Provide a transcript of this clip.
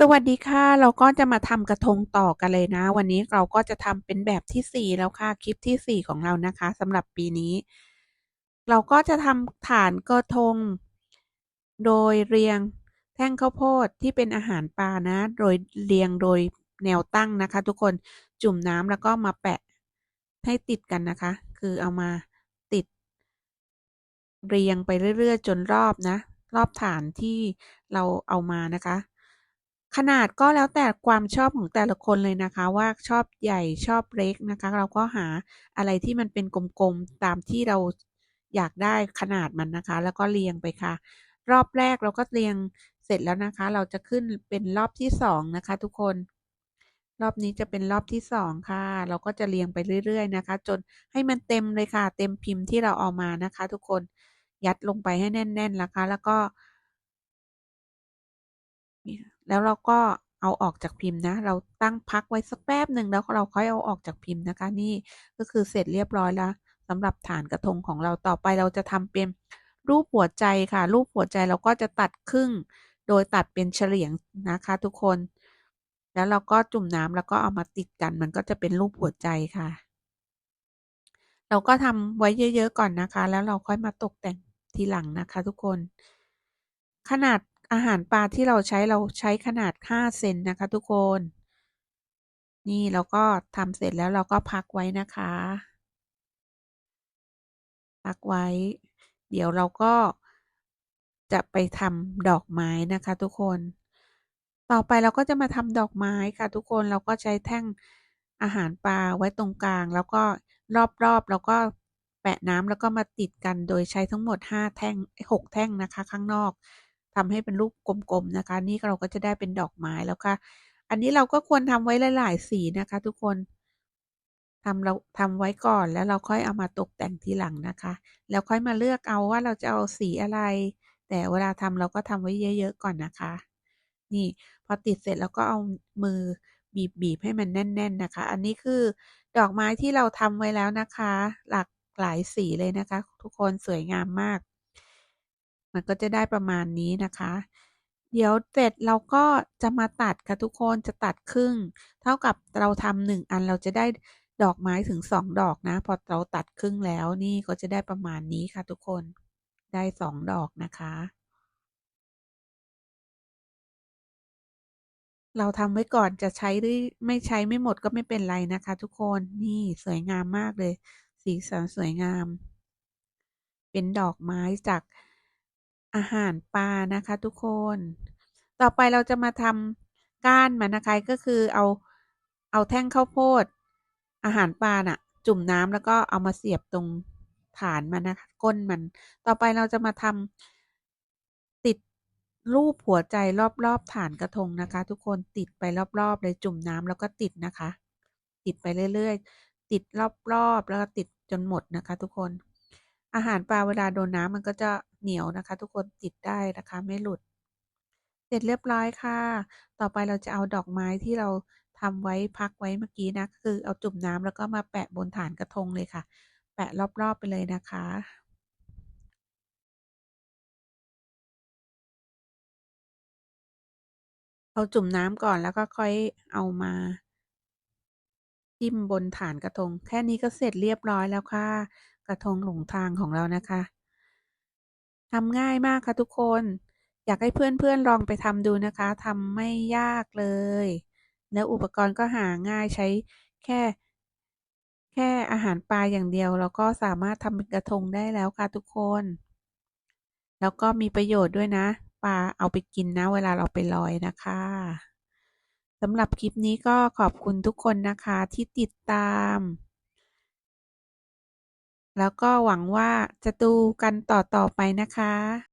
สวัสดีค่ะ เราก็จะมาทำกระทงต่อกันเลยนะ วันนี้เราก็จะทำเป็นแบบที่ 4 แล้วค่ะ คลิปที่ 4 ของเรานะคะสำหรับปีนี้ เราก็จะทำฐานกระทง โดยเรียงแท่งข้าวโพดที่เป็นอาหารปลานะ โดยเรียงโดยแนวตั้งนะคะ ทุกคนจุ่มน้ำแล้วก็มาแปะให้ติดกันนะคะ คือเอามาติด เรียงไปเรื่อยๆ จนรอบนะ รอบฐานที่เราเอามานะคะ ขนาดก็แล้วแต่ความชอบของแต่ละคนเลยนะคะ ว่าชอบใหญ่ชอบเล็กนะคะ เราก็หาอะไรที่มันเป็นกลมๆตามที่เราอยากได้ขนาดมันนะคะ แล้วก็เรียงไปค่ะ รอบแรกเราก็เรียงเสร็จแล้วนะคะ เราจะขึ้นเป็นรอบที่สองนะคะ ทุกคน รอบนี้จะเป็นรอบที่สองค่ะ เราก็จะเรียงไปเรื่อย ๆ นะคะ จนให้มันเต็มเลยค่ะ เต็มพิมพ์ที่เราเอามานะคะ ทุกคนยัดลงไปให้แน่นๆนะคะ แล้วก็ แล้วเราก็เอาออกจากพิมพ์นะ เราตั้งพักไว้สักแป๊บหนึ่งแล้วเราค่อยเอาออกจากพิมพ์นะคะ นี่ก็คือเสร็จเรียบร้อยแล้วสำหรับฐานกระทงของเราต่อไปเราจะทำเป็นรูปหัวใจค่ะ รูปหัวใจเราก็จะตัดครึ่ง โดยตัดเป็นเฉลียงนะคะ ทุกคน แล้วเราก็จุ่มน้ำแล้วก็เอามาติดกัน มันก็จะเป็นรูปหัวใจค่ะ เราก็ทำไว้เยอะ ๆ ก่อนนะคะ แล้วเราค่อยมาตกแต่งทีหลังนะคะ ทุกคน ขนาด อาหารปลาที่เราใช้เราใช้ขนาด 5 เซนนะคะ ทุกคน นี่เราก็ทำเสร็จแล้วเราก็พักไว้นะคะ พักไว้ เดี๋ยวเราก็จะไปทำดอกไม้นะคะ ทุกคน ต่อไปเราก็จะมาทำดอกไม้ค่ะ ทุกคนเราก็ใช้แท่งอาหารปลาไว้ตรงกลาง แล้วก็รอบๆเราก็แปะน้ำแล้วก็มาติดกันโดยใช้ทั้งหมด 5 แท่ง 6 แท่งนะคะ ข้างนอก ทำให้เป็นรูปกลมๆนะคะ นี่เราก็จะได้เป็นดอกไม้แล้วค่ะ อันนี้เราก็ควรทำไว้หลายๆสีนะคะ ทุกคนทำเราทำไว้ก่อนแล้วเราค่อยเอามาตกแต่งทีหลังนะคะ แล้วค่อยมาเลือกเอาว่าเราจะเอาสีอะไร แต่เวลาทำเราก็ทำไว้เยอะ ๆ ก่อนนะคะ นี่พอติดเสร็จแล้วก็เอามือบีบๆให้มันแน่น ๆ นะคะ อันนี้คือดอกไม้ที่เราทำไว้แล้วนะคะ หลากหลายสีเลยนะคะ ทุกคนสวยงามมาก มันก็จะได้ประมาณนี้นะคะ เดี๋ยวเสร็จเราก็จะมาตัดค่ะทุกคนจะตัดครึ่ง เท่ากับเราทำหนึ่งอันเราจะได้ดอกไม้ถึง2ดอกนะ พอเราตัดครึ่งแล้วนี่ก็จะได้ประมาณนี้ค่ะทุกคนได้2ดอกนะคะ เราทำไว้ก่อนจะใช้หรือไม่ใช้ไม่หมดก็ไม่เป็นไรนะคะ ทุกคนนี่สวยงามมากเลย สีสันสวยงาม เป็นดอกไม้จาก อาหารปลานะคะทุกคน ต่อไปเราจะมาทำก้านมันนะคะก็คือเอาเอาแท่งข้าวโพด อาหารปลาน่ะ จุ่มน้ำแล้วก็เอามาเสียบตรงฐานมันนะคะก้นมัน ต่อไปเราจะมาทำติดรูปหัวใจรอบๆฐานกระทงนะคะ ทุกคนติดไปรอบๆเลยจุ่มน้ำแล้วก็ติดนะคะ ติดไปเรื่อยๆ ติดรอบๆแล้วก็ติดจนหมดนะคะ ทุกคน อาหารปลาเวลาโดนน้ำมันก็จะ เหนียวนะคะ ทุกคนติดได้นะคะไม่หลุด เสร็จเรียบร้อยค่ะ ต่อไปเราจะเอาดอกไม้ที่เราทำไว้พักไว้เมื่อกี้นะคือเอาจุ่มน้ำแล้วก็มาแปะบนฐานกระทงเลยค่ะ แปะรอบๆไปเลยนะคะเราจุ่มน้ำก่อนแล้วก็ค่อยเอามาจิ้มบนฐานกระทง แค่นี้ก็เสร็จเรียบร้อยแล้วค่ะ กระทงหลงทางของเรานะคะ ทำง่ายมากค่ะทุกคน อยากให้เพื่อนๆลองไปทำดูนะคะทำไม่ยากเลย แล้วอุปกรณ์ก็หาง่ายใช้แค่ แค่อาหารปลาอย่างเดียวเราก็สามารถทำเป็นกระทงได้แล้วค่ะทุกคน แล้วก็มีประโยชน์ด้วยนะ ปลาเอาไปกินนะ เวลาเราไปลอยนะคะสำหรับคลิปนี้ก็ขอบคุณทุกคนนะคะที่ติดตาม แล้วก็หวังว่าจะดูกันต่อๆไปนะคะ